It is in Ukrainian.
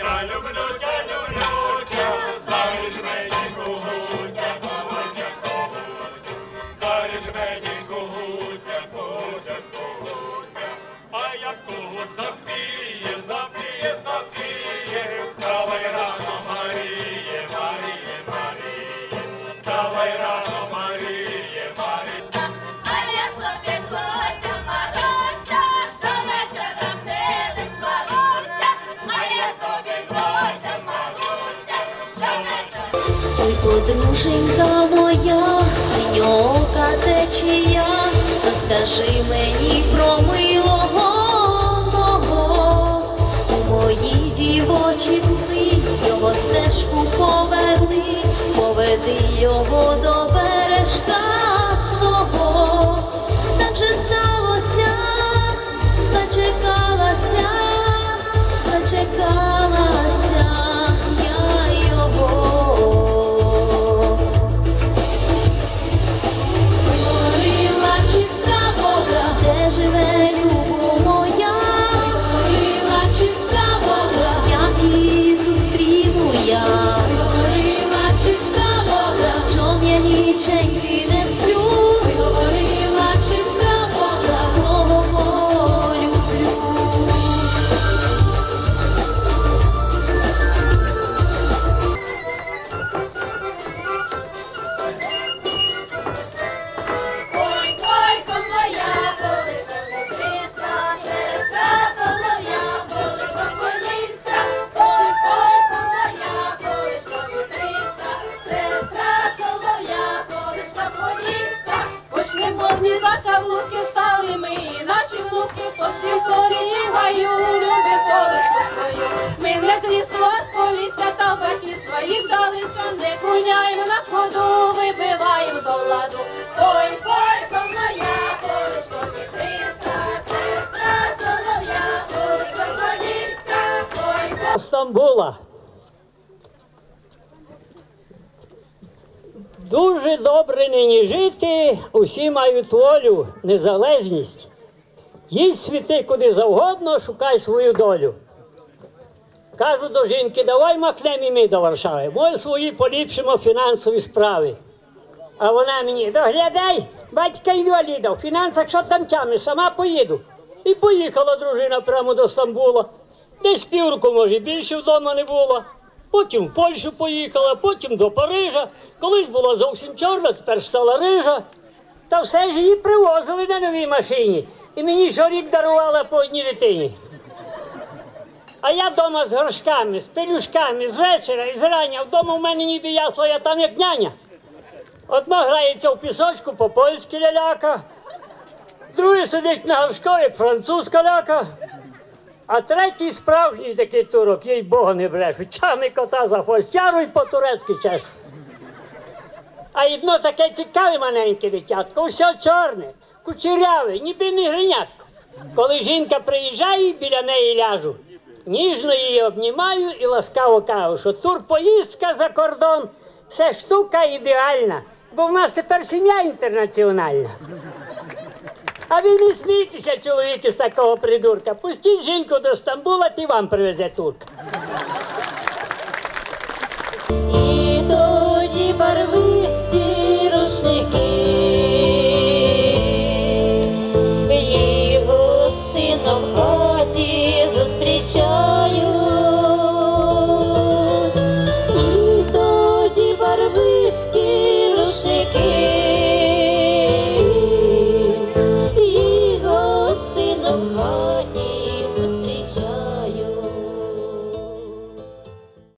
Я Ой, подруженька моя, синьока течія, розкажи мені про милого мого. У мої дівочі сни його стежку поведи, поведи його до бережка я ніченьки куняємо на ходу, вибиваємо до ладу. Ой, ой, моя, колишко Петрівська, сестра солов'я. Стамбула. Дуже добре нині жити, усі мають волю, незалежність. Їдь світи куди завгодно, шукай свою долю. Кажу до жінки, давай махнемо і ми до Варшави. Ми свої поліпшимо фінансові справи. А вона мені, доглядай, батька інваліда, в фінансах що там тями, сама поїду. І поїхала дружина прямо до Стамбула. Десь півроку, може, більше вдома не було. Потім в Польщу поїхала, потім до Парижа. Колись була зовсім чорна, тепер стала рижа. Та все ж її привозили на новій машині. І мені щорік дарувала по одній дитині. А я вдома з горшками, з пелюшками, з вечора і зрання. Вдома в мене ніби ясла, я там як няня. Одна грається в пісочку по-польськи ляляка, другий сидить на горшкові французька ляка, а третій справжній такий турок, їй Бога не брешу, тягне кота за хвостяру і по-турецьки чеш. А одно таке цікаве маленьке дитятко, все чорне, кучеряве, ніби не гринятко. Коли жінка приїжджає, біля неї ляжу. Ніжно її обнімаю і ласкаво кажу, що турпоїздка за кордон це штука ідеальна, бо в нас тепер сім'я інтернаціональна. А ви не смійтеся, чоловіки, з такого придурка. Пустіть жінку до Стамбула, ті вам привезе турка.